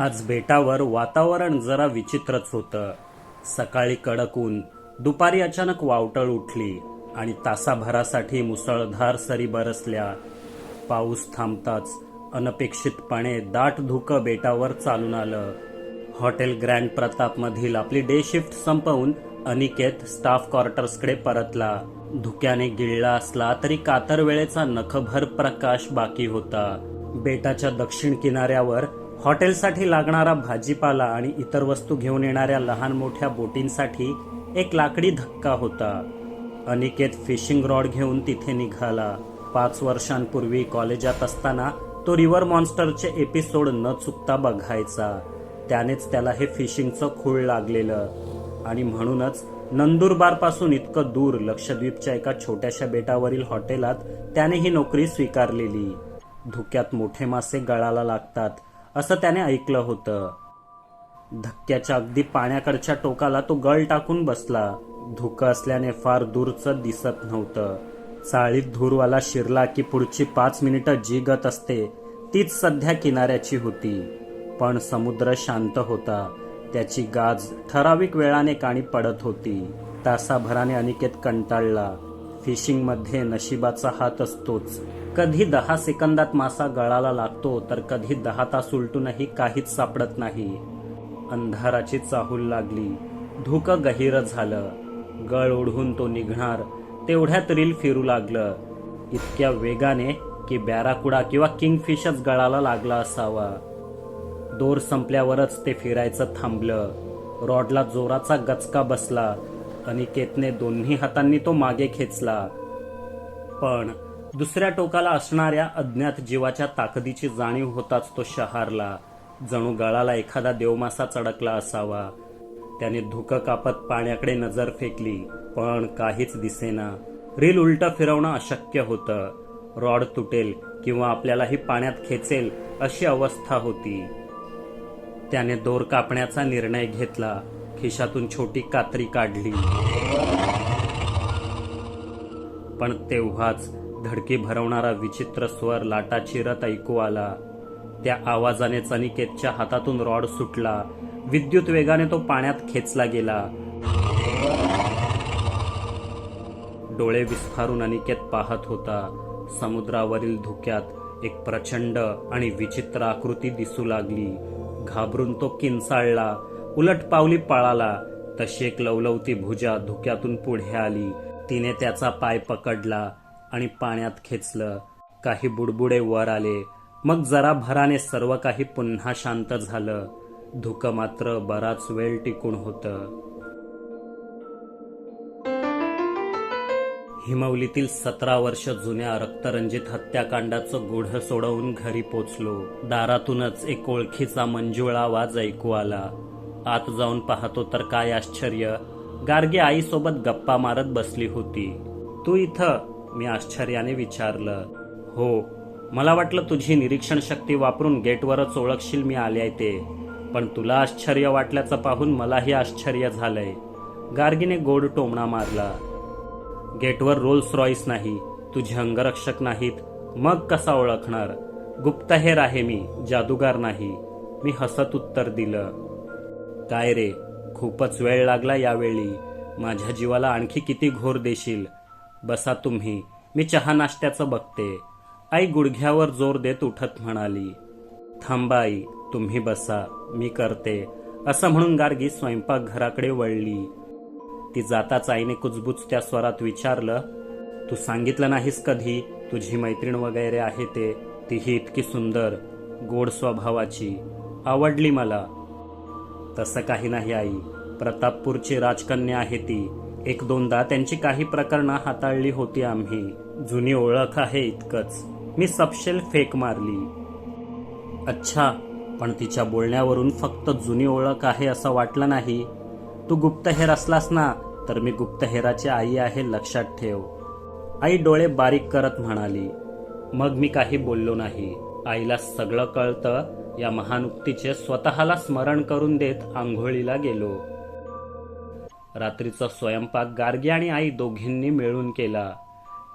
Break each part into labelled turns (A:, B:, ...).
A: आज बेटावर वातावरण जरा विचित्रच होतं. सकाळी कडक ऊन दुपारी अचानक वावटळ उठली आणि तासाभरासाठी मुसळधार सरी बरसल्या. पाऊस थांबताच अनपेक्षितपणे दाट धुकं बेटावर चालून आलं. हॉटेल ग्रँड प्रतापमधील आपली डे शिफ्ट संपवून अनिकेत स्टाफ क्वार्टर्सकडे परतला. धुक्याने गिळला असला तरी कातर वेळेचा नखभर प्रकाश बाकी होता. बेटाच्या दक्षिण किनाऱ्यावर हॉटेलसाठी लागणारा भाजीपाला आणि इतर वस्तू घेऊन येणाऱ्या लहान मोठ्या बोटींसाठी एक लाकडी धक्का होता. अनिकेत फिशिंग रॉड घेऊन तिथे निघाला. पाच वर्षांपूर्वी कॉलेजात असताना तो रिव्हर मॉन्स्टरचे एपिसोड न चुकता बघायचा. त्यानेच त्याला हे फिशिंगचं खूळ लागलेलं. आणि म्हणूनच नंदुरबारपासून इतकं दूर लक्षद्वीपच्या एका छोट्याशा बेटावरील हॉटेलात त्याने ही नोकरी स्वीकारलेली. धुक्यात मोठे मासे गळाला लागतात. असं त्याने ऐकलं होतं. धक्क्याच्या अगदी पाण्याकडच्या टोकाला तो गळ टाकून बसला. धुकं असल्याने फार दूरचं दिसत नव्हतं. चाळीत धूरवाला शिरला की पुढची पाच मिनिटं जी गत असते. तीच सध्या किनाऱ्याची होती. पण समुद्र शांत होता. त्याची गाज ठराविक वेळाने काणी पडत होती. तासाभराने अनिकेत कंटाळला. फिशिंगमध्ये नशिबाचा हात असतोच. कधी दहा सेकंदात मासा गळाला लागतो तर कधी दहा तास उलटूनही काहीच सापडत नाही. अंधाराची चाहूल लागली. धुकं गहिर झालं. गळ ओढून तो निघणार. तेवढ्यात रील फिरू लागलं. इतक्या वेगाने की बॅराकुडा किंवा किंगफिशच गळाला लागला असावा. दोर संपल्यावरच ते फिरायचं थांबलं. रॉडला जोराचा गचका बसला. अनिकेतने दोन्ही हातांनी तो मागे खेचला. पण दुसऱ्या टोकाला असणाऱ्या अज्ञात जीवाच्या ताकदीची जाणीव होताच तो शहारला. जणू गळाला एखादा देवमासा चढकला असावा. त्याने धुकं कापत पाण्याकडे नजर फेकली पण काहीच दिसेना. रील उलट फिरवणं अशक्य होतं. रॉड तुटेल किंवा आपल्यालाही पाण्यात खेचेल अशी अवस्था होती. त्याने दोर कापण्याचा निर्णय घेतला. खिशातून छोटी कात्री काढली. पण तेव्हाच धडकी भरवणारा विचित्र स्वर लाटा चिरत ऐकू आला. त्या आवाजाने अनिकेतच्या हातातून रॉड सुटला. विद्युत वेगाने तो पाण्यात खेचला गेला. डोळे विस्फारून अनिकेत पाहत होता. समुद्रावरील धुक्यात एक प्रचंड आणि विचित्र आकृती दिसू लागली. घाबरून तो किंचाळला. उलट पावली पळाला. तशी एक लवलवती भुजा धुक्यातून पुढे आली. तिने त्याचा पाय पकडला आणि पाण्यात खेचलं. काही बुडबुडे वर आले. मग जरा भराने सर्व काही पुन्हा शांत झालं. धुकं मात्र बराच वेळ टिकून होतं. हिमवलीतील सतरा वर्ष जुन्या रक्तरंजित हत्याकांडाचं गुढ सोडवून घरी पोचलो. दारातूनच एक ओळखीचा मंजुळा आवाज ऐकू आला. आत जाऊन पाहतो तर काय आश्चर्य. गार्गी आईसोबत गप्पा मारत बसली होती. तू इथं मी आश्चर्याने विचारलं. हो. मला वाटलं तुझी निरीक्षण शक्ती वापरून गेटवरच ओळखशील मी आले आहे ते. पण तुला आश्चर्य वाटल्याचं पाहून मलाही आश्चर्य झालंय. गार्गीने गोड टोमणा मारला. गेटवर रोल्स रॉईस नाही. तुझे अंगरक्षक नाहीत. मग कसा ओळखणार? गुप्तहेर आहे मी. जादूगार नाही. मी हसत उत्तर दिलं. काय रे? खूपच वेळ लागला यावेळी. माझ्या जीवाला आणखी किती घोर देशील? बसा तुम्ही मी चहा नाश्त्याचं बघते. आई गुडघ्यावर जोर देत उठत म्हणाली थांबाई तुम्ही बसा मी करते. असं म्हणून गार्गी स्वयंपाकघराकडे वळली. ती जाताच आईने कुजबुजत्या स्वरात विचारलं तू सांगितलं नाहीस कधी तुझी मैत्रीण वगैरे आहे ते तीही इतकी सुंदर गोड स्वभावाची. आवडली मला तसं काही नाही आई. प्रतापपूरची राजकन्या आहे ती. एक दोनदा त्यांची काही प्रकरणं हाताळली होती आम्ही. जुनी ओळख आहे इतकंच. मी सपशेल फेक मारली. अच्छा पण तिच्या बोलण्यावरून फक्त जुनी ओळख आहे असं वाटलं नाही. तू गुप्तहेर असलास ना तर मी गुप्तहेराची आई आहे लक्षात ठेव. आई डोळे बारीक करत म्हणाली. मग मी काही बोललो नाही. आईला सगळं कळतं या महानुक्तीचे स्वतःला स्मरण करून देत आंघोळीला गेलो. रात्रीचा स्वयंपाक गार्गी आणि आई दोघींनी मिळून केला.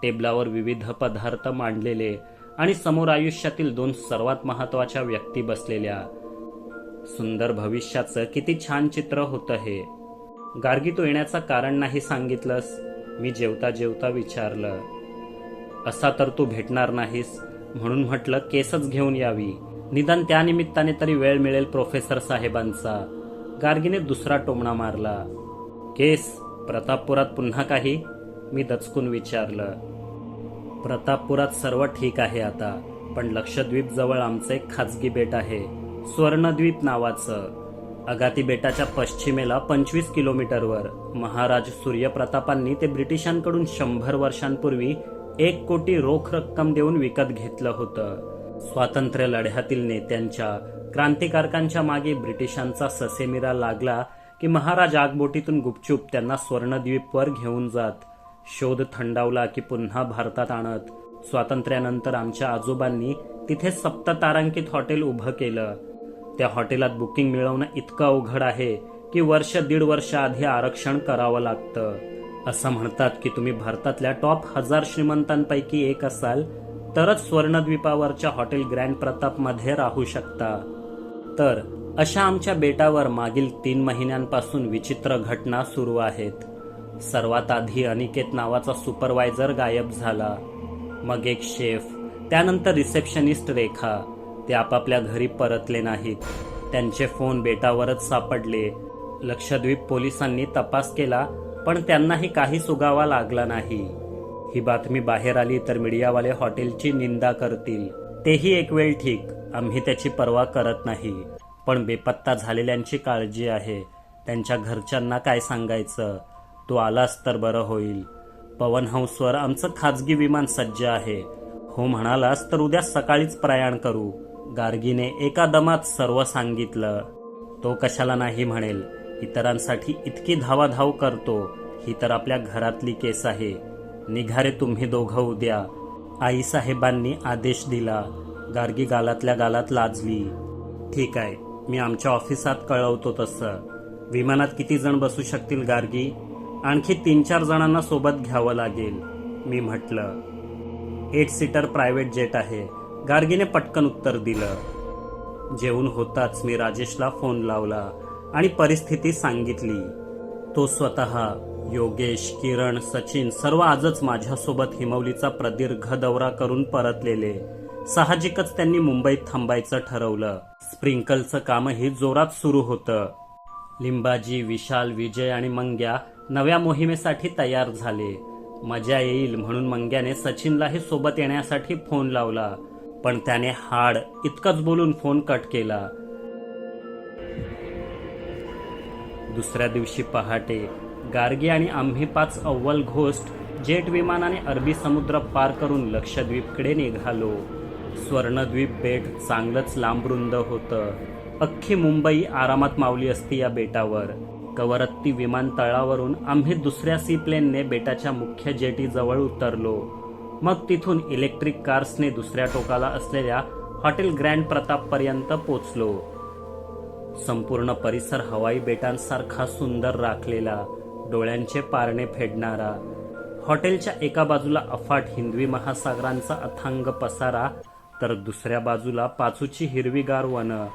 A: टेबलावर विविध पदार्थ मांडलेले आणि समोर आयुष्यातील दोन सर्वात महत्त्वाच्या व्यक्ती बसलेल्या. सुंदर भविष्याचं किती छान चित्र होतं हे. गार्गी तू येण्याचं कारण नाही सांगितलंस. मी जेवता जेवता विचारलं. असा तर तू भेटणार नाहीस म्हणून म्हटलं केसच घेऊन यावी. निदान त्यानिमित्ताने तरी वेळ मिळेल प्रोफेसर साहेबांचा. गार्गीने दुसरा टोमणा मारला. केस प्रतापपुरात पुन्हा काही? मी दचकून विचारलं. प्रतापपुरात सर्व ठीक आहे आता पण लक्षद्वीप जवळ आमचं एक खाजगी बेट आहे स्वर्णद्वीप नावाचं. अगाती बेटाच्या पश्चिमेला पंचवीस किलोमीटरवर महाराज सूर्यप्रतापांनी ते ब्रिटिशांकडून शंभर वर्षांपूर्वी एक कोटी रोख रक्कम देऊन विकत घेतलं होतं. स्वातंत्र्य लढ्यातील नेत्यांच्या क्रांतिकारकांच्या मागे ब्रिटिशांचा ससेमिरा लागला की महाराज आगबोटीतून गुपचूप त्यांना स्वर्णद्वीपवर घेऊन जात. शोध थंडावला की पुन्हा भारतात आणत. स्वातंत्र्यानंतर आमच्या आजोबांनी तिथे सप्त तारांकित हॉटेल उभं केलं. त्या हॉटेलात बुकिंग मिळवणं इतकं अवघड आहे की वर्ष दीड वर्ष आधी आरक्षण करावं लागतं. असं म्हणतात की तुम्ही भारतातल्या टॉप हजार श्रीमंतांपैकी एक असाल तरच स्वर्णद्वीपावरच्या हॉटेल ग्रँड प्रतापमध्ये राहू शकता. तर अशा आमच्या बेटावर मागील तीन महिन्यांपासून विचित्र घटना सुरू आहेत. सर्वात आधी अनिकेत नावाचा सुपरवायझर गायब झाला. मग एक शेफ त्यानंतर रिसेप्शनिस्ट रेखा. ते आपापल्या घरी परतले नाहीत. त्यांचे फोन बेटावरच सापडले. लक्षद्वीप पोलिसांनी तपास केला पण त्यांनाही काही सुगावा लागला नाही. ही बातमी बाहेर आली तर मीडियावाले हॉटेलची निंदा करतील. तेही एक वेळ ठीक आम्ही त्याची पर्वा करत नाही. पण बेपत्ता झालेल्यांची काळजी आहे. त्यांच्या घरच्यांना काय सांगायचं? तू आलास तर बरं होईल. पवन हंसवर आमचं खाजगी विमान सज्ज आहे. हो म्हणालास तर उद्या सकाळीच प्रयाण करू. गार्गीने एका दमात सर्व सांगितलं. तो कशाला नाही म्हणेल? इतरांसाठी इतकी धावाधाव करतो. ही तर आपल्या घरातली केस आहे. निघा रे तुम्ही दोघं उद्या. आईसाहेबांनी आदेश दिला. गार्गी गालातल्या गालात लाजली. ठीक आहे मी आमच्या ऑफिसात कळवतो तसं. विमानात किती जण बसू शकतील गार्गी? आणखी तीन चार जणांना सोबत घ्यावं लागेल मी म्हटलं. एट सीटर प्रायव्हेट जेट आहे. गार्गीने पटकन उत्तर दिलं. जेवून होताच मी राजेशला फोन लावला आणि परिस्थिती सांगितली. तो स्वतः योगेश किरण सचिन सर्व आजच माझ्यासोबत हिमवलीचा प्रदीर्घ दौरा करून परतलेले. साहजिकच त्यांनी मुंबईत थांबायचं ठरवलं. स्प्रिंकलचं कामही जोरात सुरू होतं. लिंबाजी विशाल विजय आणि मंग्या नव्या मोहिमेसाठी तयार झाले. मजा येईल म्हणून मंग्याने सचिनलाही सोबत येण्यासाठी फोन लावला. पण त्याने हाड इतकंच बोलून फोन कट केला. दुसऱ्या दिवशी पहाटे गार्गी आणि आम्ही पाच अव्वल घोस्ट जेट विमानाने अरबी समुद्र पार करून लक्षद्वीपकडे निघालो. स्वर्णद्वीप बेट चांगलंच लांबरुंद होतं. अख्खी मुंबई आरामात मावली असती या बेटावर. कवरत्ती विमानतळावरून आम्ही दुसऱ्या सी प्लेनने बेटाच्या मुख्य जेटीजवळ उतरलो. मग तिथून इलेक्ट्रिक कार्सने दुसऱ्या टोकाला असलेल्या हॉटेल ग्रँड प्रतापपर्यंत पोचलो. संपूर्ण परिसर हवाई बेटांसारखा सुंदर राखलेला. डोळ्यांचे पारणे फेडणारा हॉटेलच्या एका बाजूला अफाट हिंदवी महासागरांचा अथांग पसारा तर दुसऱ्या बाजूला पाचूची हिरवीगार वनं.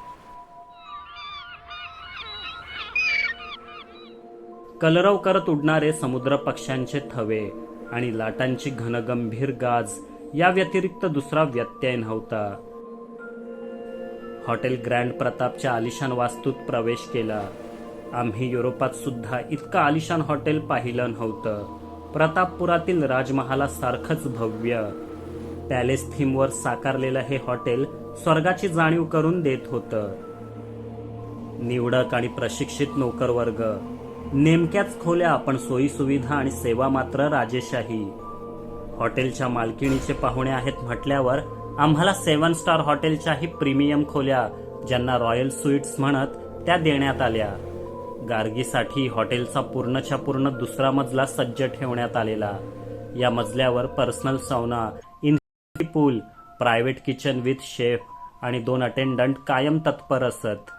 A: कलरव करत उडणारे समुद्र पक्ष्यांचे थवे आणि लाटांची घनगंभीर गाज या व्यतिरिक्त दुसरा व्यत्यय नव्हता. हॉटेल ग्रँड प्रतापच्या आलिशान वास्तूत प्रवेश केला. आम्ही युरोपात सुद्धा इतकं आलिशान हॉटेल पाहिलं नव्हतं. प्रतापपुरातील राजमहालासारखंच भव्य. पॅलेस थीमवर साकारलेलं हे हॉटेल स्वर्गाची जाणीव करून देत होतं. निवडक आणि प्रशिक्षित नोकरवर्ग. नेमक्याच खोल्या पण सोयी सुविधा आणि सेवा मात्र राजेशाही. हॉटेलच्या मालकिणीचे पाहुणे आहेत म्हटल्यावर आम्हाला सेवन स्टार हॉटेलच्याही प्रीमियम खोल्या ज्यांना रॉयल स्वीट्स म्हणत त्या देण्यात आल्या. गार्गीसाठी हॉटेलचा पूर्णच्या पूर्ण दुसरा मजला सज्ज ठेवण्यात आलेला. या मजल्यावर personal sauna in pool private kitchen with chef आणि दोन अटेंडंट कायम तत्पर असत.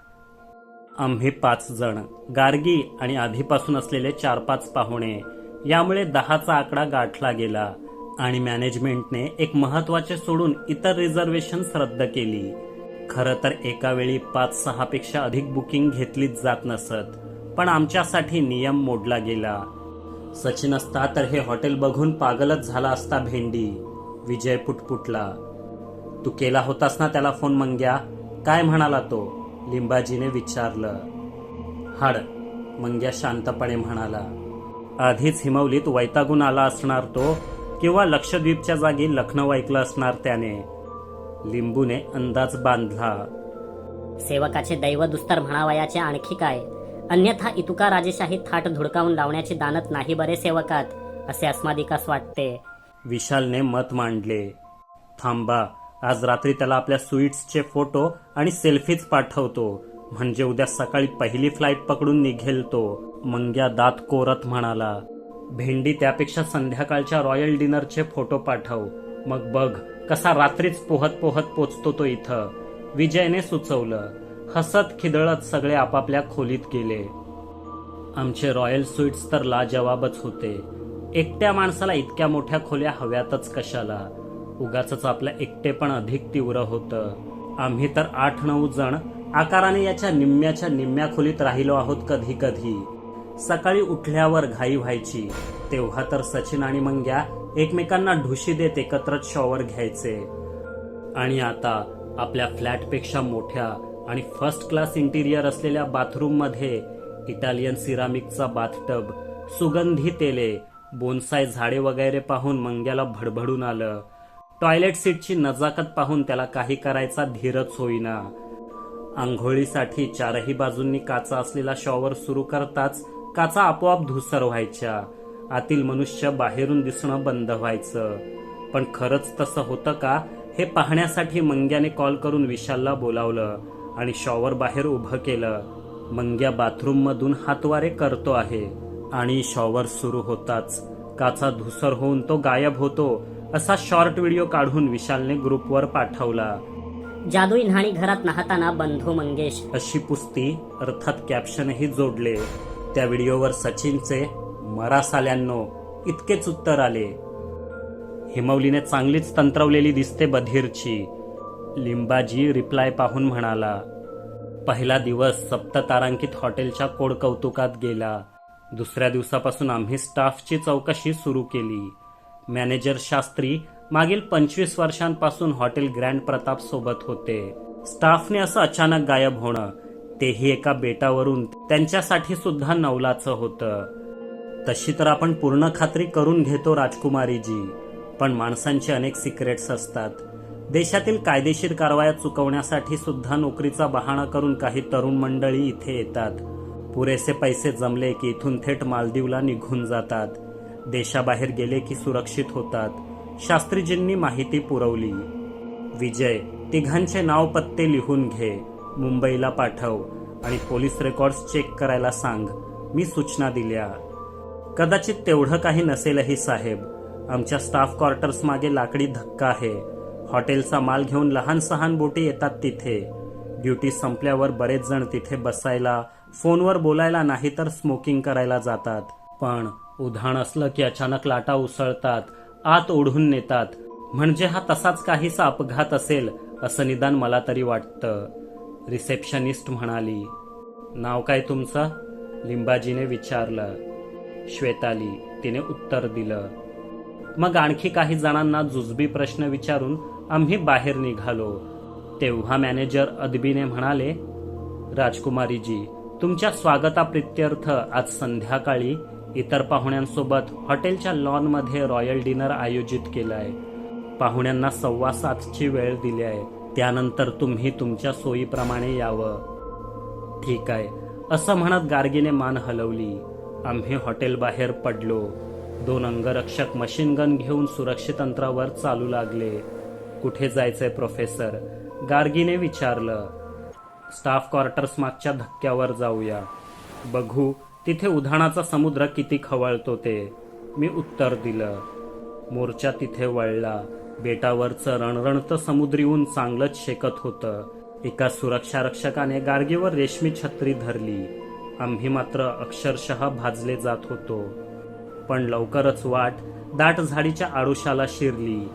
A: आम्ही पाच जण गार्गी आणि आधीपासून असलेले चार पाच पाहुणे. यामुळे दहाचा आकडा गाठला गेला आणि मॅनेजमेंटने एक महत्त्वाचे सोडून इतर रिझर्वेशन्स रद्द केली. खरं तर एका वेळी पाच सहा पेक्षा अधिक बुकिंग घेतलीच जात नसत. पण आमच्यासाठी नियम मोडला गेला. सचिन असता तर हे हॉटेल बघून पागलच झाला असता भेंडी. विजय पुटपुटला. तू केला होतास ना त्याला फोन मंग्या? काय म्हणाला तो? लिंबाजीने विचारलं. हाड मंग्या शांतपणे म्हणाला. आधीच हिमवलीत वैतागून आला असणार तो किंवा लक्षद्वीपच्या जागी लखनौ ऐकलं असणार त्याने. लिंबूने अंदाज बांधला.
B: सेवकाचे दैव दुस्तर म्हणावयाचे आणखी काय? अन्यथा इतुका राजेशाही थाट धुडकावून लावण्याची दानत नाही बरे सेवकात असे अस्मादिकास वाटते.
A: विशालने मत मांडले. थांबा आज रात्री त्याला आपल्या स्वीट्सचे फोटो आणि सेल्फीज पाठवतो. म्हणजे उद्या सकाळी पहिली फ्लाईट पकडून निघेल तो मंग्या दात कोरत म्हणाला. भेंडी त्यापेक्षा संध्याकाळच्या रॉयल डिनरचे फोटो पाठव. मग बघ कसा रात्रीच पोहत पोहत पोचतो तो इथं. विजयने सुचवलं. हसत खिदळत सगळे आपापल्या खोलीत गेले. आमचे रॉयल स्वीट्स तर लाजवाबच होते. एकट्या माणसाला इतक्या मोठ्या खोल्या हव्यातच कशाला? उगाच आपलं एकटेपण अधिक तीव्र होतं. आम्ही तर आठ नऊ जण आकाराने याच्या निम्म्याच्या निम्म्या खोलीत राहिलो आहोत कधी कधी. सकाळी उठल्यावर घाई व्हायची. तेव्हा तर सचिन आणि मंग्या एकमेकांना ढुशी देत एकत्रच शॉवर घ्यायचे. आणि आता आपल्या फ्लॅटपेक्षा मोठ्या आणि फर्स्ट क्लास इंटिरियर असलेल्या बाथरूममध्ये इटालियन सिरामिकचा बाथटब सुगंधी तेले बोनसाय झाडे वगैरे पाहून मंग्याला भडभडून आलं. टॉयलेट सीटची नजाकत पाहून त्याला काही करायचा धीरच होईना. आंघोळीसाठी चारही बाजूंनी काचा असलेला शॉवर सुरू करताच काचा आपोआप धुसर व्हायच्या. आतील मनुष्य बाहेरून दिसणं बंद व्हायचं. पण खरंच तसं होतं का हे पाहण्यासाठी मंग्याने कॉल करून विशालला बोलावलं. आणि शॉवर बाहेर उभं केलं. मंग्या बाथरूम मधून हातवारे करतो आहे. आणि शॉवर सुरू होताच. काचा धुसर होऊन तो गायब होतो असा शॉर्ट व्हिडिओ काढून विशालने ग्रुपवर पाठवला.
B: जादुई न्हाणी घरात नाहताना बंधू मंगेश.
A: अशी पुस्ती अर्थात कॅप्शनही जोडले. त्या व्हिडिओवर सचिनचे मरासाल्यांनो इतकेच उत्तर आले. हिमवलीने चांगलीच तंत्रवलेली दिसते बधीरची. लिंबाजी रिप्लाय पाहून म्हणाला पहिला दिवस सप्ततारांकित हॉटेलच्या कोड कौतुकात गेला. दुसऱ्या दिवसापासून आम्ही स्टाफची चौकशी सुरू केली. मॅनेजर शास्त्री मागील पंचवीस वर्षांपासून हॉटेल ग्रँड प्रताप सोबत होते. स्टाफने असं अचानक गायब होणं तेही एका बेटावरून त्यांच्यासाठी सुद्धा नवलाचं होतं. तशी तर आपण पूर्ण खात्री करून घेतो राजकुमारीजी पण माणसांचे अनेक सिक्रेट्स असतात. देशातील कायदेशीर कारवाया चुकवण्यासाठी सुद्धा नोकरीचा बहाणा करून काही तरुण मंडळी इथे येतात. पुरेसे पैसे जमले की इथून थेट मालदीवला निघून जातात. देशाबाहेर गेले की सुरक्षित होतात. शास्त्रीजींनी माहिती पुरवली. विजय तिघांचे नाव पत्ते लिहून घे. मुंबईला पाठव आणि पोलीस रेकॉर्ड्स चेक करायला सांग. मी सूचना दिल्या. कदाचित तेवढं काही नसेलही साहेब. आमच्या स्टाफ क्वार्टर्स मागे लाकडी धक्का आहे. हॉटेलचा माल घेऊन लहान सहान बोटी येतात तिथे. ड्युटी संपल्यावर बरेच जण तिथे बसायला फोनवर बोलायला नाही तर स्मोकिंग करायला जातात. पण उधाण असलं की अचानक लाटा उसळतात आत ओढून नेतात. म्हणजे हा तसाच काहीसा अपघात असेल असं निदान मला तरी वाटतं. रिसेप्शनिस्ट म्हणाली नाव काय तुमचं? लिंबाजीने विचारलं. श्वेताली तिने उत्तर दिलं. मग आणखी काही जणांना जुजबी प्रश्न विचारून आम्ही बाहेर निघालो. तेव्हा मॅनेजर अदबीने म्हणाले राजकुमारीजी तुमच्या स्वागताप्रित्यर्थ आज संध्याकाळी इतर पाहुण्यांसोबत हॉटेलच्या लॉनमध्ये रॉयल डिनर आयोजित केलं आहे पाहुण्यांना सव्वा सातची वेळ दिली आहे त्यानंतर तुम्ही तुमच्या सोयीप्रमाणे यावं. ठीक आहे असं म्हणत गार्गीने मान हलवली. आम्ही हॉटेल बाहेर पडलो. दोन अंगरक्षक मशीन गन घेऊन सुरक्षित अंतरावर चालू लागले. कुठे जायचंय प्रोफेसर गार्गीने विचारलं. स्टाफ क्वार्टर्स मागच्या धक्क्यावर जाऊया. बघू तिथे उधाणाचा समुद्र किती खवळतो ते. मी उत्तर दिलं. मोर्चा तिथे वळला. बेटावरचं रणरणतं समुद्री ऊन चांगलंच शेकत होतं. एका सुरक्षा रक्षकाने गार्गीवर रेशमी छत्री धरली. आम्ही मात्र अक्षरशः भाजले जात होतो. पण लवकरच वाट दाट झाडीच्या आडुशाला शिरली.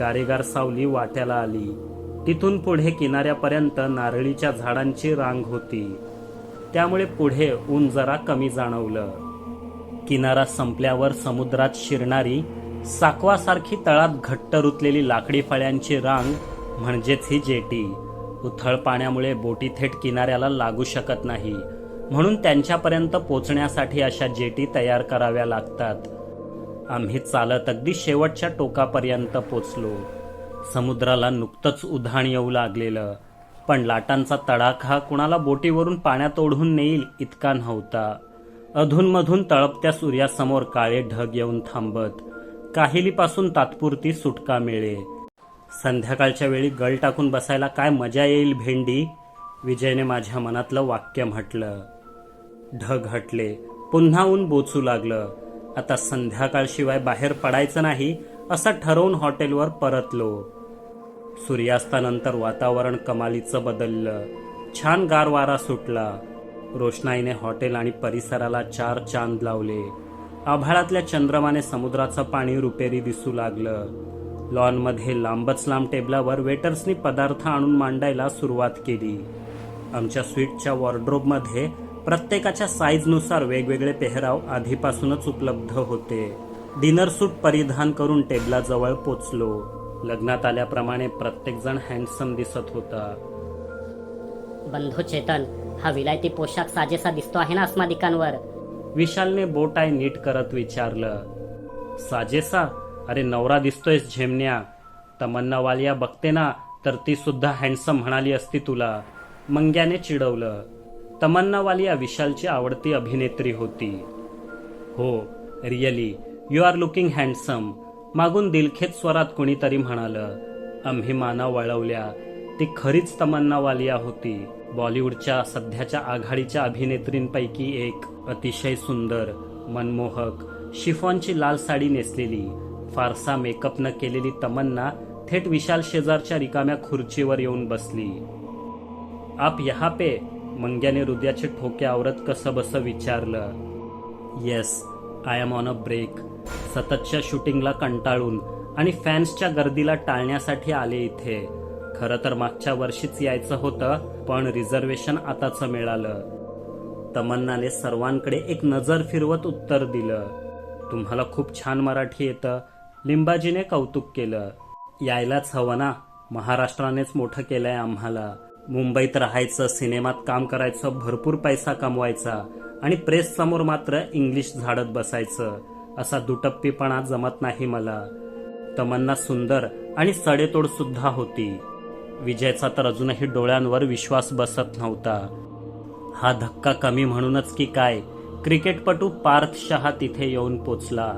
A: गारेगार सावली वाट्याला आली. तिथून पुढे किनाऱ्यापर्यंत नारळीच्या झाडांची रांग होती. त्यामुळे पुढे ऊन जरा कमी जाणवलं. किनारा संपल्यावर समुद्रात शिरणारी साकवासारखी तळात घट्ट रुतलेली लाकडी फळ्यांची रांग म्हणजेच ही जेटी. उथळ पाण्यामुळे बोटी थेट किनाऱ्याला लागू शकत नाही. म्हणून त्यांच्यापर्यंत पोचण्यासाठी अशा जेटी तयार कराव्या लागतात. आम्ही चालत अगदी शेवटच्या टोकापर्यंत पोचलो. समुद्राला नुकतंच उधाण येऊ लागलेलं पण लाटांचा तडाखा कुणाला बोटीवरून पाण्यात ओढून नेईल इतका नव्हता. अधूनमधून तळपत्या सूर्यासमोर काळे ढग येऊन थांबत काहिलीपासून तात्पुरती सुटका मिळे. संध्याकाळच्या वेळी गळ टाकून बसायला काय मजा येईल भेंडी? विजयने माझ्या मनातलं वाक्य म्हटलं. ढग हटले पुन्हा ऊन बोचू लागलं. आता संध्याकाळशिवाय बाहेर पडायचं नाही असं ठरवून हॉटेलवर परतलो. सूर्यास्तानंतर वातावरण कमालीचं बदललं. छान गार वारा सुटला. रोषणाईने हॉटेल आणि परिसराला चार चांद लावले. आभाळातल्या चंद्रमाने समुद्राचं पाणी रुपेरी दिसू लागलं. लॉनमध्ये लांबच लांब टेबलावर वेटर्सनी पदार्थ आणून मांडायला सुरुवात केली. आमच्या स्वीटच्या वॉर्ड्रोबमध्ये प्रत्येकाच्या साईजनुसार वेगवेगळे पेहराव आधीपासूनच उपलब्ध होते. डिनर सूट परिधान करून टेबलाजवळ पोचलो. लग्नात आल्याप्रमाणे प्रत्येकजण हँडसम दिसत होता.
B: बंधू चेतन हा विलायती पोशाख साजेसा दिसतो आहे ना अस्मादिकांवर
A: विशालने बोटाय नीट करत विचारलं. साजेसा? अरे नवरा दिसतोयस झेमण्या. तमन्ना वालिया बघते ना तर ती सुद्धा हँडसम म्हणाली असती तुला. मंग्याने चिडवलं. तमन्नावाली या विशालची आवडती अभिनेत्री होती. हो really you are looking handsome. मागून दिलखेत स्वरात कुणीतरी म्हणालं आम्ही माना वळवल्या. ती खरीच तमन्नावालिया होती. बॉलिवूडच्या सध्याच्या आघाडीच्या अभिनेत्रींपैकी एक अतिशय सुंदर मनमोहक शिफॉनची लाल साडी नेसलेली फारसा मेकअप न केलेली तमन्ना थेट विशाल शेजारच्या रिकाम्या खुर्चीवर येऊन बसली. आप यहाँ पे मंग्याने हृदयाचे ठोके आवरत कसं बसं विचारलं yes I am on a break सततच्या शूटिंगला कंटाळून आणि फॅन्सच्या गर्दीला टाळण्यासाठी आले इथे. खरं तर मागच्या वर्षीच यायचं होतं पण रिझर्वेशन आताच मिळालं. तमन्नाने सर्वांकडे एक नजर फिरवत उत्तर दिलं तुम्हाला खूप छान मराठी येतं. लिंबाजीने कौतुक केलं यायलाच हवं ना महाराष्ट्रानेच मोठं केलंय आम्हाला. मुंबईत राहायचं सिनेमात काम करायचं भरपूर पैसा कमवायचा आणि प्रेस समोर मात्र इंग्लिश झाडत बसायचं. असा दुटप्पीपणा जमत नाही मला. तमन्ना सुंदर आणि सडेतोड सुद्धा होती. विजयचा तर अजूनही डोळ्यांवर विश्वास बसत नव्हता. हा धक्का कमी म्हणूनच की काय क्रिकेटपटू पार्थ शहा तिथे येऊन पोचला.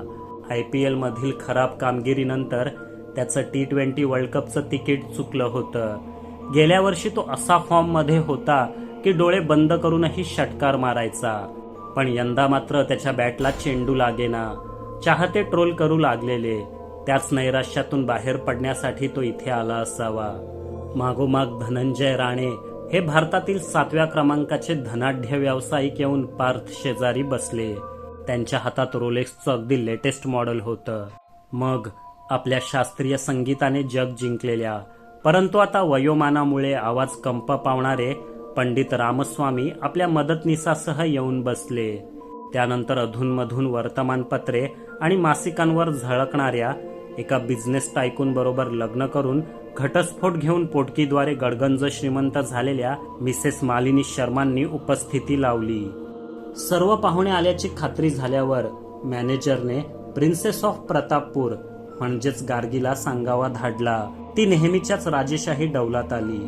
A: आय पी एल मधील खराब कामगिरीनंतर त्याचं टी ट्वेंटी वर्ल्ड कपचं तिकीट चुकलं होतं. गेल्या वर्षी तो असा फॉर्ममध्ये होता की डोळे बंद करूनही षटकार मारायचा. पण यंदा मात्र त्याच्या बॅटला चेंडू लागेना. चाहते ट्रोल करू लागलेले. त्याच नैराश्यातून बाहेर पडण्यासाठी तो इथे आला असावा. मागोमाग धनंजय राणे हे भारतातील सातव्या क्रमांकाचे धनाढ्य व्यावसायिक येऊन पार्थ शेजारी बसले. त्यांच्या हातात रोलेक्सचं अगदी लेटेस्ट मॉडेल होतं. मग आपल्या शास्त्रीय संगीताने जग जिंकलेल्या परंतु आता वयोमानामुळे आवाज कंप पावणारे पंडित रामस्वामी आपल्या मदतनीसासह येऊन बसले. त्यानंतर अधूनमधून वर्तमानपत्रे आणि मासिकांवर झळकणाऱ्या एका बिझनेस टायकून बरोबर लग्न करून घटस्फोट घेऊन पोटकीद्वारे गडगंज श्रीमंत झालेल्या मिसेस मालिनी शर्मांनी उपस्थिती लावली. सर्व पाहुणे आल्याची खात्री झाल्यावर मॅनेजरने प्रिन्सेस ऑफ प्रतापपूर म्हणजेच गार्गीला सांगावा धाडला. ती नेहमीच्याच राजेशाही डौलात आली.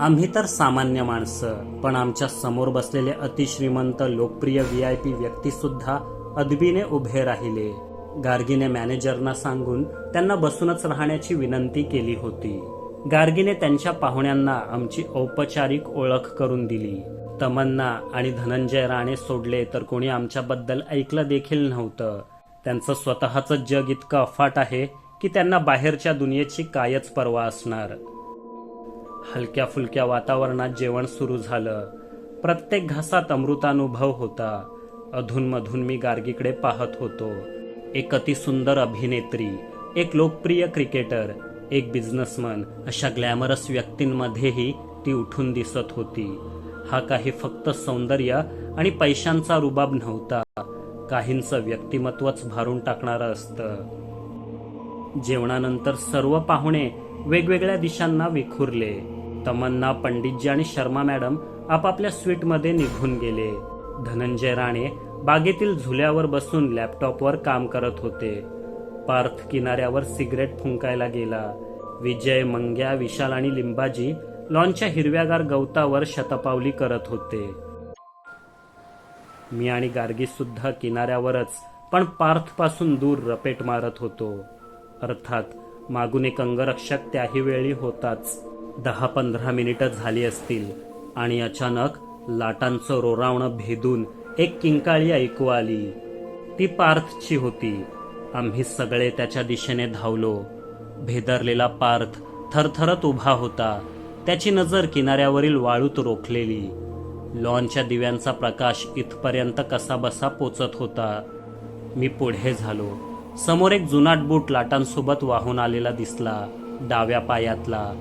A: आम्ही तर सामान्य माणसं पण आमच्यासमोर बसलेले अतिश्रीमंत लोकप्रिय व्ही आय पी व्यक्ती सुद्धा अदबीने उभे राहिले. गार्गीने मॅनेजरना सांगून त्यांना बसूनच राहण्याची विनंती केली होती. गार्गीने त्यांच्या पाहुण्यांना आमची औपचारिक ओळख करून दिली. तमन्ना आणि धनंजय राणे सोडले तर कोणी आमच्याबद्दल ऐकलं देखील नव्हतं. त्यांचं स्वतःचं जग इतकं अफाट आहे की त्यांना बाहेरच्या दुनियेची कायच पर्वा असणार. हलक्या फुलक्या वातावरणात जेवण सुरू झालं. प्रत्येक घासात अमृतानुभव होता. अधूनमधून मी गार्गीकडे पाहत होतो. एक अतिसुंदर अभिनेत्री एक लोकप्रिय क्रिकेटर एक बिझनेसमन अशा ग्लॅमरस व्यक्तींमध्येही ती उठून दिसत होती. हा काही फक्त सौंदर्य आणि पैशांचा रुबाब नव्हता. काहींचं व्यक्तिमत्वच भारून टाकणारं असतं. जेवणानंतर सर्व पाहुणे वेगवेगळ्या दिशांना विखुरले. तमन्ना पंडितजी आणि शर्मा मॅडम आपापल्या स्वीटमध्ये निघून गेले. धनंजय राणे बागेतील झुल्यावर बसून लॅपटॉपवर काम करत होते. पार्थ किनाऱ्यावर सिगरेट फुंकायला गेला. विजय मंग्या विशाल आणि लिंबाजी लॉनच्या हिरव्यागार गवतावर शतपावली करत होते. मी आणि गार्गीसुद्धा किनाऱ्यावरच पण पार्थपासून दूर रपेट मारत होतो. अर्थात मागून एक अंगरक्षक त्याही वेळी होताच. दहा पंधरा मिनिटं झाली असतील आणि अचानक लाटांचं रोरावणं भेदून एक किंकाळी ऐकू आली. ती पार्थची होती. आम्ही सगळे त्याच्या दिशेने धावलो. भेदरलेला पार्थ थरथरत उभा होता. त्याची नजर किनाऱ्यावरील वाळूत रोखलेली. लॉनच्या दिव्यांचा प्रकाश इथपर्यंत कसाबसा पोचत होता. मी पुढे झालो. समोर एक जुनाट बूट लाटांसोबत वाहून आलेला दिसला डाव्या पायातला.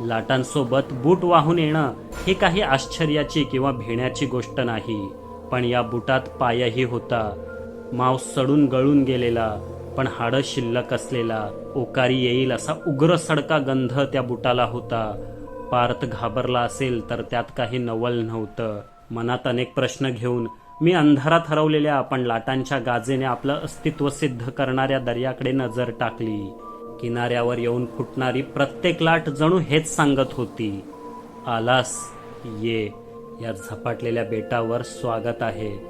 A: लाटांसोबत बूट वाहून येणं ही काही आश्चर्याची किंवा भेण्याची गोष्ट नाही पण या बुटात पायही होता. माव सडून गळून गेलेला पण हाडं शिल्लक असलेला. ओकारी येईल असा उग्र सडका गंध त्या बुटाला होता. पार्थ घाबरला असेल तर त्यात काही नवल नव्हतं. मनात अनेक प्रश्न घेऊन मी अंधारात हरवलेल्या आपण लाटांच्या गाजेने आपलं अस्तित्व सिद्ध करणाऱ्या दर्याकडे नजर टाकली. किनाऱ्यावर येऊन फुटणारी प्रत्येक लाट जणू हेच सांगत होती. आलास ये या झपाटलेल्या बेटावर स्वागत आहे.